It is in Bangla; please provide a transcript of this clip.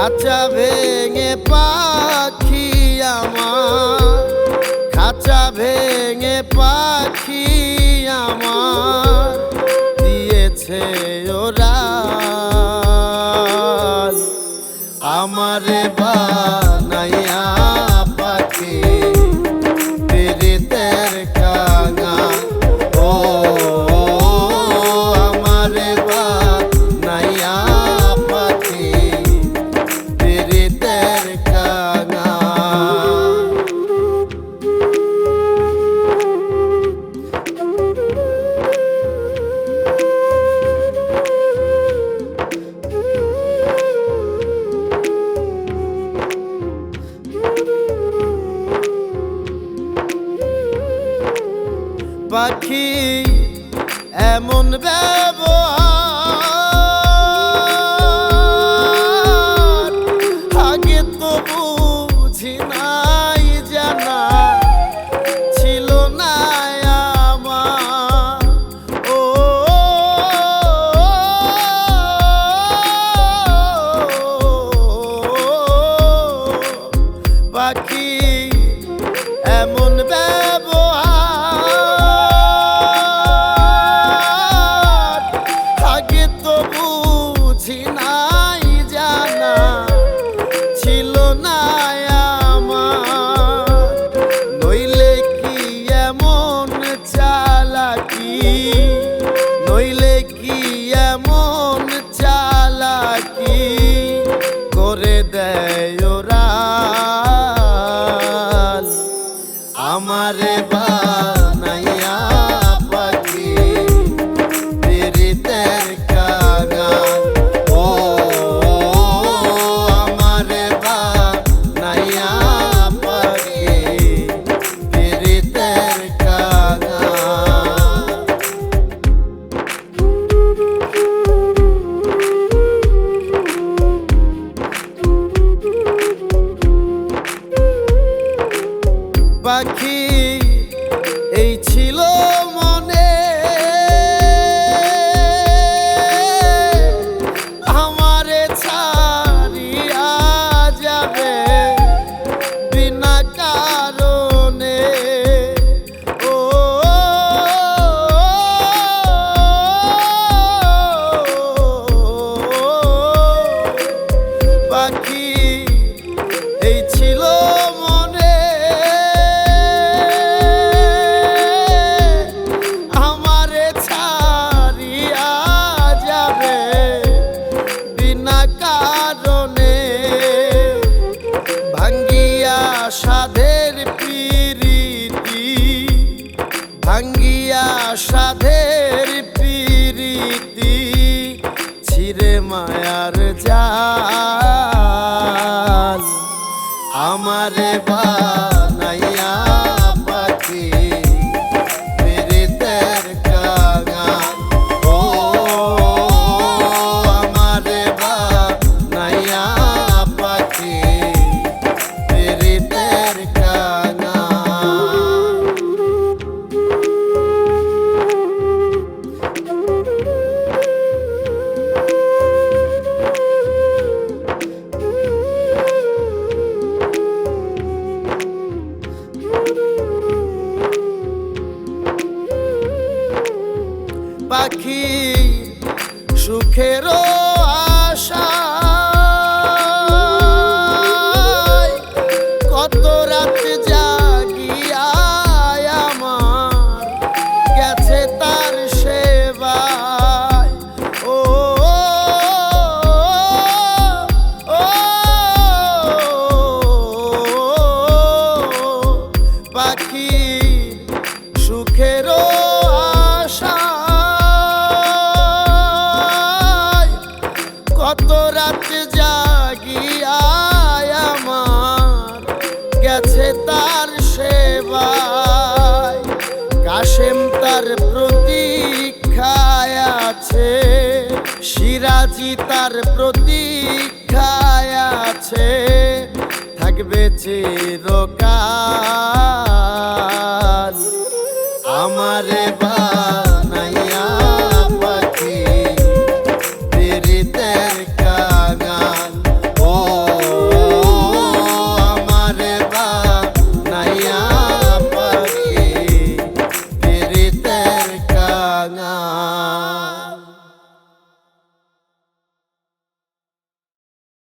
খাঁচা ভেঙে পাখি আমার। খাঁচা ভেঙে পাখি আমার। দিয়েছে ওরা। আমারে পাখি এমন ব্যবহার মায়ার যা আমার বা পাখি সুখেরও আজি তার প্রতীক্ষায় আছে থাকবে চিরকাল।